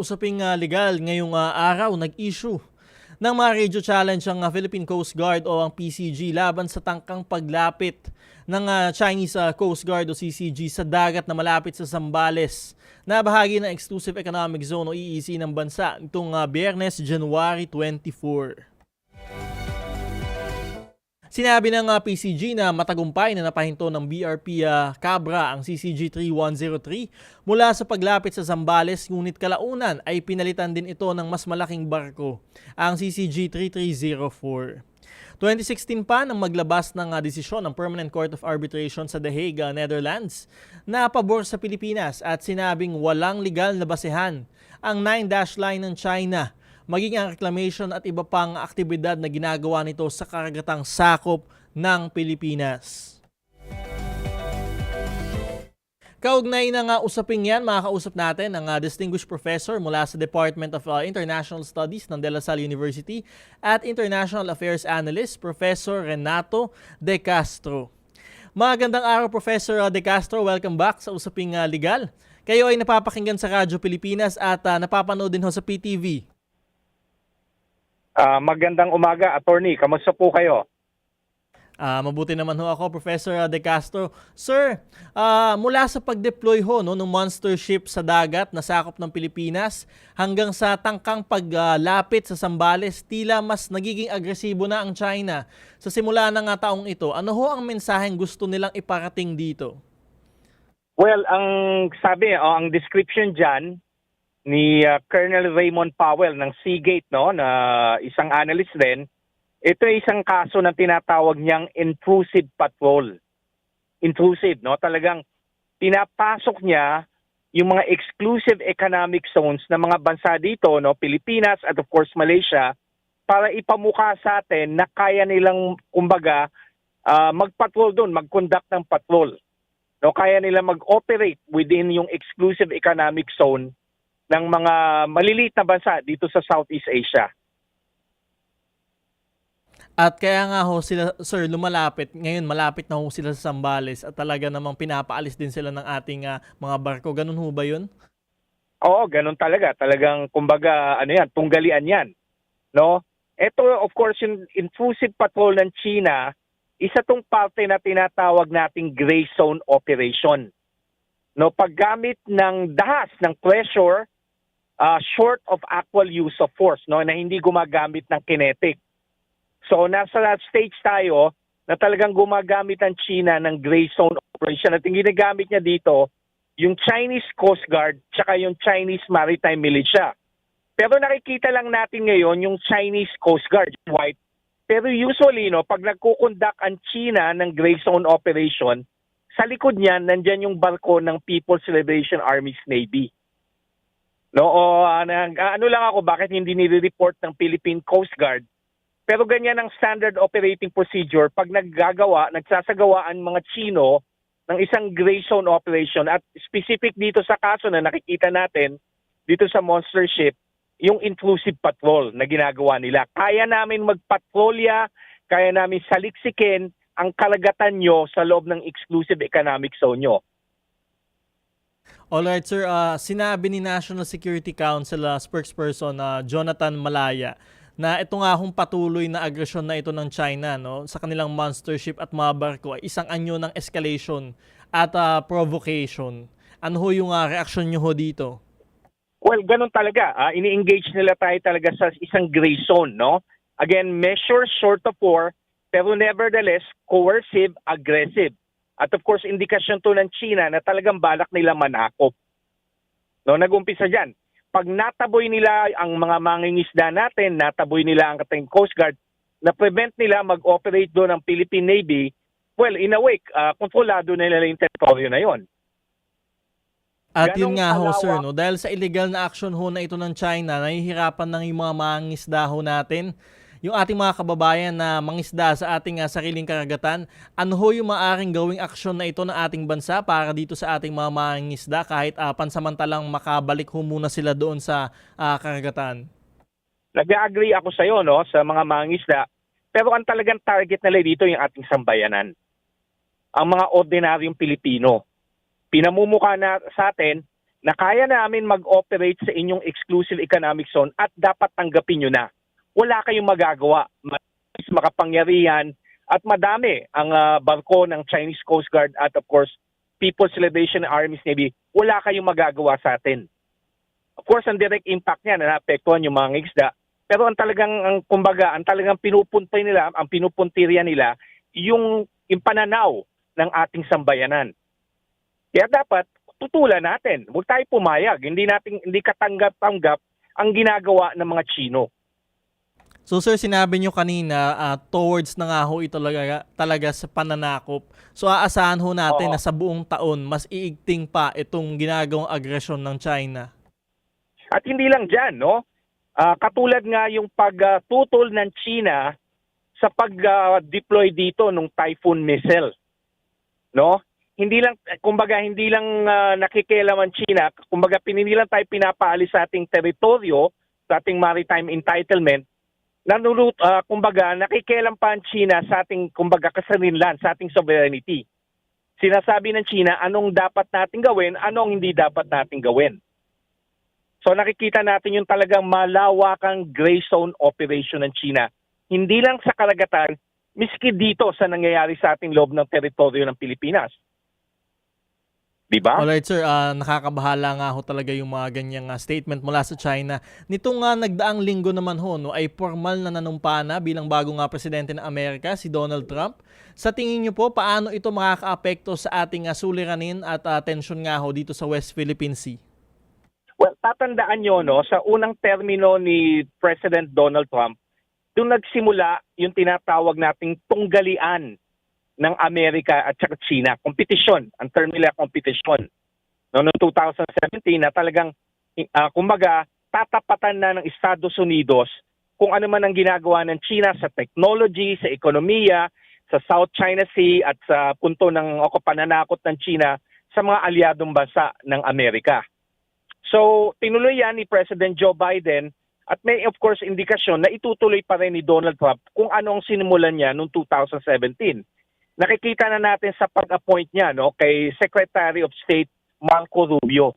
Usaping ah, legal, ngayong ah, araw nag-issue ng mga radio challenge ang ah, Philippine Coast Guard o ang PCG laban sa tangkang paglapit ng ah, Chinese ah, Coast Guard o CCG sa dagat na malapit sa Zambales na bahagi ng Exclusive Economic Zone o EEZ ng bansa nitong ah, Biyernes, January 24. Sinabi ng uh, PCG na matagumpay na napahinto ng BRP uh, Cabra ang CCG 3103 mula sa paglapit sa Zambales ngunit kalaunan ay pinalitan din ito ng mas malaking barko, ang CCG 3304. 2016 pa nang maglabas ng desisyon ng Permanent Court of Arbitration sa The Hague, uh, Netherlands na pabor sa Pilipinas at sinabing walang legal na basehan ang 9-dash line ng China maging ang reclamation at iba pang aktibidad na ginagawa nito sa karagatang sakop ng Pilipinas. Kaugnay ng uh, usaping yan, makakausap natin ang uh, distinguished professor mula sa Department of uh, International Studies ng De La Salle University at International Affairs Analyst, Professor Renato De Castro. Magandang araw, Professor De Castro. Welcome back sa Usaping Legal. Kayo ay napapakinggan sa Radyo Pilipinas at uh, napapanood din ho sa PTV. Ah, magandang umaga, attorney. Kamusta po kayo? Ah, mabuti naman ho ako, Professor uh, De Castro. Sir, ah, mula sa pag-deploy ho no, ng monster ship sa dagat na sakop ng Pilipinas hanggang sa tangkang paglapit sa Sambales, tila mas nagiging agresibo na ang China. Sa simula ng uh, taong ito, ano ho ang mensaheng gusto nilang iparating dito? Well, ang sabi, oh, ang description dyan ni ah, Colonel Raymond Powell ng Seagate, no, na isang analyst din, ito ay isang kaso na tinatawag niyang intrusive patrol. Intrusive, no? Talagang pinapasok niya yung mga exclusive economic zones ng mga bansa dito, no, Pilipinas at of course Malaysia, para ipamukha sa atin na kaya nilang kumbaga ah, mag-patrol doon, mag-conduct ng patrol. No, kaya nila mag-operate within yung exclusive economic zone ng mga maliliit na bansa dito sa Southeast Asia. At kaya nga ho sila, sir, lumalapit. Ngayon, malapit na ho sila sa Sambales at talaga namang pinapaalis din sila ng ating ah, mga barko. Ganun ho ba yun? Oo, ganun talaga. Talagang kumbaga ano yan, tunggalian yan. No? Ito of course yung intrusive patrol ng China, isa tong parte na tinatawag nating gray zone operation. No, paggamit ng dahas ng pressure uh, short of actual use of force, no, na hindi gumagamit ng kinetic. So nasa stage tayo na talagang gumagamit ang China ng gray zone operation at yung ginagamit niya dito yung Chinese Coast Guard tsaka yung Chinese Maritime Militia. Pero nakikita lang natin ngayon yung Chinese Coast Guard, white. Pero usually, no, pag nagkukondak ang China ng gray zone operation, sa likod niyan, nandyan yung barko ng People's Liberation Army's Navy. No, o, nang- ah, ano lang ako, bakit hindi nire-report ng Philippine Coast Guard? Pero ganyan ang standard operating procedure pag naggagawa, nagsasagawa ang mga Chino ng isang gray zone operation at specific dito sa kaso na nakikita natin dito sa monster ship, yung intrusive patrol na ginagawa nila. Kaya namin magpatrolya, kaya namin saliksikin ang kalagatan nyo sa loob ng exclusive economic zone nyo. Alright sir, Ah, sinabi ni National Security Council uh, spokesperson na Jonathan Malaya na ito nga hong patuloy na agresyon na ito ng China no sa kanilang monster ship at mga barko ay isang anyo ng escalation at ah, provocation. Ano ho yung ah, reaksyon nyo ho dito? Well, ganun talaga. ah ini-engage nila tayo talaga sa isang gray zone, no? Again, measure short of war, pero nevertheless, coercive, aggressive. At of course, indikasyon to ng China na talagang balak nila manakop. No, nag-umpisa diyan. Pag nataboy nila ang mga mangingisda natin, nataboy nila ang ating Coast Guard, na prevent nila mag-operate doon ang Philippine Navy, well, in a way, ah, kontrolado na nila yung teritoryo na yon. At yun Ganong nga ho sir, no, dahil sa illegal na action ho na ito ng China, nahihirapan ng yung mga mangisda ho natin, yung ating mga kababayan na mangisda sa ating ah, sariling karagatan, ano ho yung maaring gawing aksyon na ito ng ating bansa para dito sa ating mga mangisda kahit ah, pansamantalang makabalik ho muna sila doon sa ah, karagatan? Nag-agree ako sa iyo no sa mga mangisda. Pero ang talagang target nila dito yung ating sambayanan. Ang mga ordinaryong Pilipino. Pinamumukha na sa atin na kaya namin mag-operate sa inyong exclusive economic zone at dapat tanggapin nyo na. Wala kayong magagawa. Mas makapangyarihan at madami ang ah, barko ng Chinese Coast Guard at of course People's Liberation Army's Navy. Wala kayong magagawa sa atin. Of course, ang direct impact niya na naapektuhan yung mga isda. Pero ang talagang, ang, kumbaga, ang talagang pinupuntay nila, ang pinupuntirya nila, yung, yung pananaw ng ating sambayanan. Kaya dapat tutulan natin. Huwag tayo pumayag. Hindi natin hindi katanggap-tanggap ang ginagawa ng mga Chino. So sir, sinabi nyo kanina ah, towards na nga ho ito talaga, talaga sa pananakop. So aasahan ho natin Oo. na sa buong taon mas iigting pa itong ginagawang agresyon ng China. At hindi lang dyan, no? Ah, katulad nga yung pagtutol ng China sa pag-deploy dito ng Typhoon missile. No? Hindi lang kumbaga hindi lang ah, nakikialam ang China, kumbaga pininilang tayo pinapaalis sa ating teritoryo, sa ating maritime entitlement. Nanulut ah, kumbaga nakikialam pa ang China sa ating kumbaga kasarinlan, sa ating sovereignty. Sinasabi ng China anong dapat nating gawin, anong hindi dapat nating gawin. So nakikita natin yung talagang malawakang gray zone operation ng China. Hindi lang sa karagatan, miski dito sa nangyayari sa ating loob ng teritoryo ng Pilipinas. Di ba? Alright sir, ah, nakakabahala nga ho talaga yung mga ganyang ah, statement mula sa China. Nitong nga nagdaang linggo naman ho, no, ay formal na nanumpa na bilang bago nga presidente ng Amerika, si Donald Trump. Sa tingin nyo po, paano ito makakaapekto sa ating ah, suliranin at ah, tensyon nga ho dito sa West Philippine Sea? Well, tatandaan nyo, no, sa unang termino ni President Donald Trump, doon nagsimula yung tinatawag nating tunggalian ng Amerika at saka China. Kompetisyon. Ang term nila kompetisyon. No, noong 2017 na talagang, ah, kumbaga, tatapatan na ng Estados Unidos kung ano man ang ginagawa ng China sa technology, sa ekonomiya, sa South China Sea at sa punto ng o pananakot ng China sa mga alyadong bansa ng Amerika. So, tinuloy yan ni President Joe Biden at may of course indikasyon na itutuloy pa rin ni Donald Trump kung anong sinimulan niya noong 2017. Nakikita na natin sa pag-appoint niya no kay Secretary of State Marco Rubio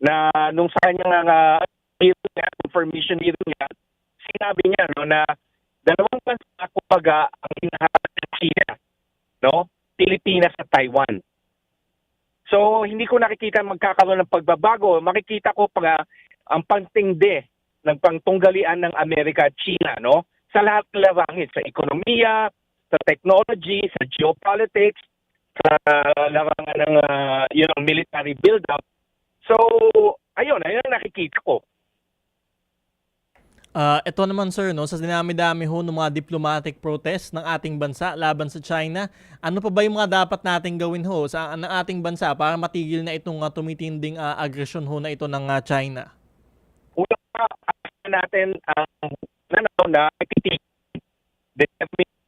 na nung sa kanyang uh, confirmation hearing niya, sinabi niya no na dalawang bansa kumbaga ang hinaharap ng China, no? Pilipinas at Taiwan. So, hindi ko nakikita magkakaroon ng pagbabago. Makikita ko pa ang pangtingde ng pangtunggalian ng Amerika at China, no? Sa lahat ng larangan, sa ekonomiya, sa technology, sa geopolitics, sa larangan ng uh, you know, military build-up. So, ayun, ayun ang nakikita ko. Ah, ito naman sir, no, sa dinami-dami ho ng mga diplomatic protest ng ating bansa laban sa China, ano pa ba yung mga dapat nating gawin ho sa ng ating bansa para matigil na itong ah, tumitinding ah, agresyon ho na ito ng ah, China? Una natin ang nanaw na titig.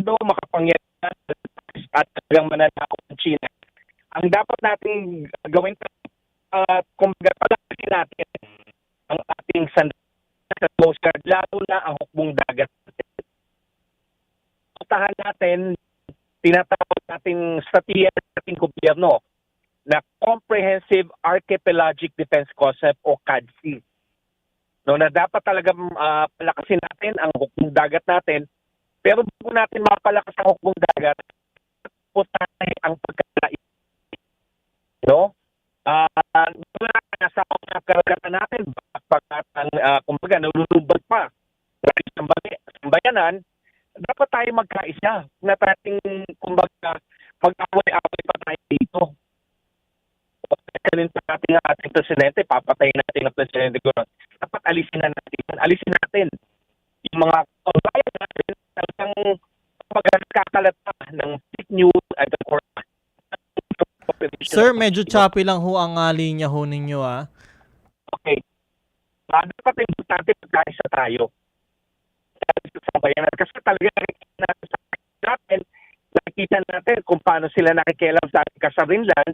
Determinado, makapangyarihan at talagang mananakot ng China. Ang dapat nating gawin at uh, kumbaga palakasin natin ang ating sandata sa Coast Guard, lalo na ang hukbong dagat. Puntahan natin, tinatawag nating strategiya ng ating gobyerno na Comprehensive Archipelagic Defense Concept o CADC no na dapat talaga uh, palakasin natin ang hukbong dagat natin pero bago natin mapalakas ang hukbong dagat putahin ang pagkakait no ah uh, nasa ang karagatan natin pagkat ang uh, kumbaga nalulubad pa sa sambayanan dapat tayo magkaisa na tating kumbaga mag-away-away pa tayo dito Kanin pa natin ang ating presidente, papatayin natin ang presidente ko. Dapat alisin na natin. Alisin natin yung mga kabayan natin talagang pag nakakalat pa ng fake news at of course Sir, medyo choppy lang ho ang ah, linya ho ninyo ah. Okay. Uh, dapat importante pagkaisa tayo. Sa bayanan. Kasi talaga nakikita natin sa natin, nakikita natin kung paano sila nakikialam sa ating kasarinlan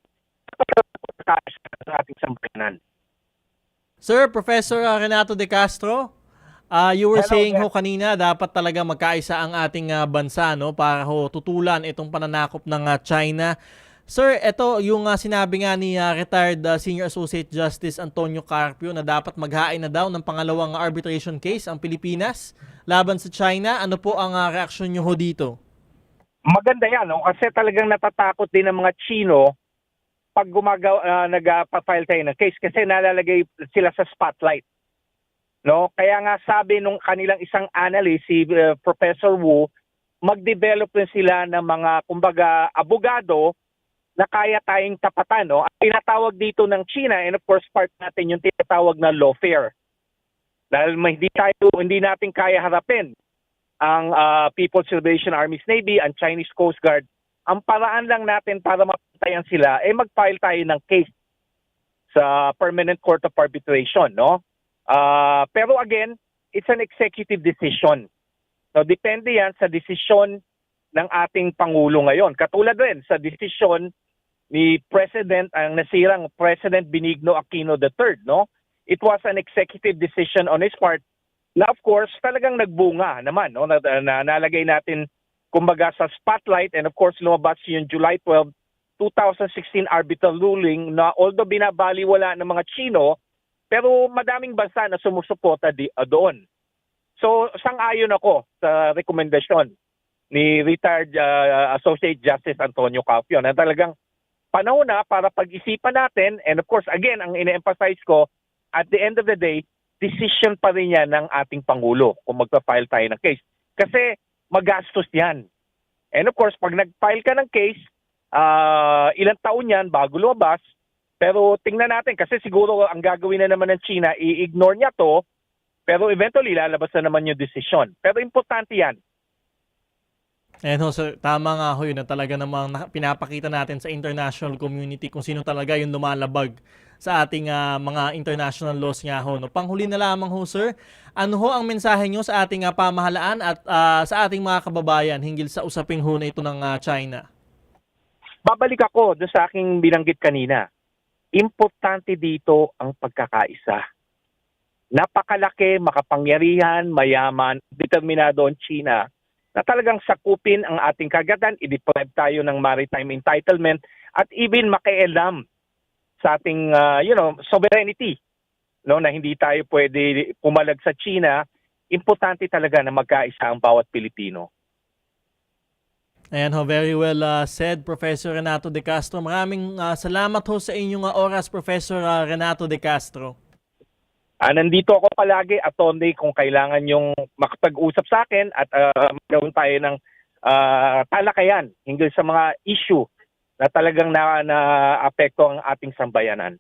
sa ating sambayanan. Sir, Professor Renato De Castro, ah, you were Hello, saying ho kanina dapat talaga magkaisa ang ating ah, bansa no para ho tutulan itong pananakop ng ah, China. Sir, ito yung ah, sinabi nga ni ah, retired ah, Senior Associate Justice Antonio Carpio na dapat maghain na daw ng pangalawang arbitration case ang Pilipinas laban sa China. Ano po ang ah, reaksyon nyo ho dito? Maganda yan, no? kasi talagang natatakot din ng mga Chino pag gumagawa, uh, nagpa-file tayo ng case kasi nalalagay sila sa spotlight. No? Kaya nga sabi nung kanilang isang analyst, si uh, Professor Wu, mag-develop sila ng mga, kumbaga, abogado na kaya tayong tapatan. No? Ang tinatawag dito ng China, and of course part natin yung tinatawag na lawfare. Dahil may- hindi, tayo, hindi natin kaya harapin ang ah, People's Salvation Army's Navy, ang Chinese Coast Guard. Ang paraan lang natin para mapantayan sila, eh mag-file tayo ng case sa Permanent Court of Arbitration, no? Ah, pero again, it's an executive decision. So depende yan sa desisyon ng ating Pangulo ngayon. Katulad rin sa desisyon ni President, ang nasirang President Benigno Aquino III, no? It was an executive decision on his part na of course talagang nagbunga naman no na, na, nalagay natin kumbaga sa spotlight and of course lumabas yung July 12 2016 arbitral ruling na although binabaliwala ng mga Chino pero madaming bansa na sumusuporta di, uh, doon. So sang-ayon ako sa rekomendasyon ni retired uh, Associate Justice Antonio Capio na talagang panahon na para pag-isipan natin and of course again ang ine-emphasize ko at the end of the day decision pa rin yan ng ating Pangulo kung magpa-file tayo ng case. Kasi magastos yan. And of course, pag nag-file ka ng case, ah ilang taon yan bago lumabas, pero tingnan natin kasi siguro ang gagawin na naman ng China, i-ignore niya to, pero eventually lalabas na naman yung decision. Pero importante yan. Ayan ho, sir, tama nga ho yun na talaga namang na- pinapakita natin sa international community kung sino talaga yung lumalabag sa ating ah, mga international laws nga ho. No? Panghuli na lamang ho, sir, ano ho ang mensahe nyo sa ating ah, pamahalaan at ah, sa ating mga kababayan hinggil sa usaping ho na ito ng ah, China? Babalik ako doon sa aking binanggit kanina. Importante dito ang pagkakaisa. Napakalaki, makapangyarihan, mayaman, determinado ang China na talagang sakupin ang ating kagatan, i-deprive tayo ng maritime entitlement at even makialam sa ating uh, you know, sovereignty no na hindi tayo pwede pumalag sa China. Importante talaga na magkaisa ang bawat Pilipino. Ayan ho, very well ah, said, Professor Renato De Castro. Maraming ah, salamat ho sa inyong ah, oras, Professor ah, Renato De Castro. Ah, nandito ako palagi at Tony kung kailangan yung makapag-usap sa akin at uh, magawin tayo ng ah, talakayan hinggil sa mga issue na talagang na, na apekto ang ating sambayanan.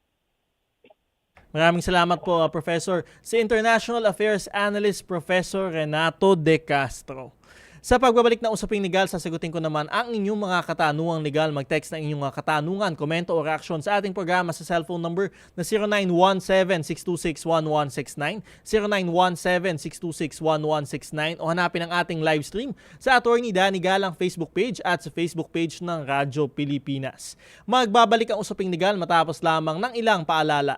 Maraming salamat po, ah, Professor. Si International Affairs Analyst Professor Renato De Castro. Sa pagbabalik ng usaping legal, sasagutin ko naman ang inyong mga katanungang legal. Mag-text ng inyong mga katanungan, komento o reaksyon sa ating programa sa cellphone number na 0917-626-1169, 0917-626-1169 o hanapin ang ating live stream sa Attorney Danny Galang Facebook page at sa Facebook page ng Radyo Pilipinas. Magbabalik ang usaping legal matapos lamang ng ilang paalala.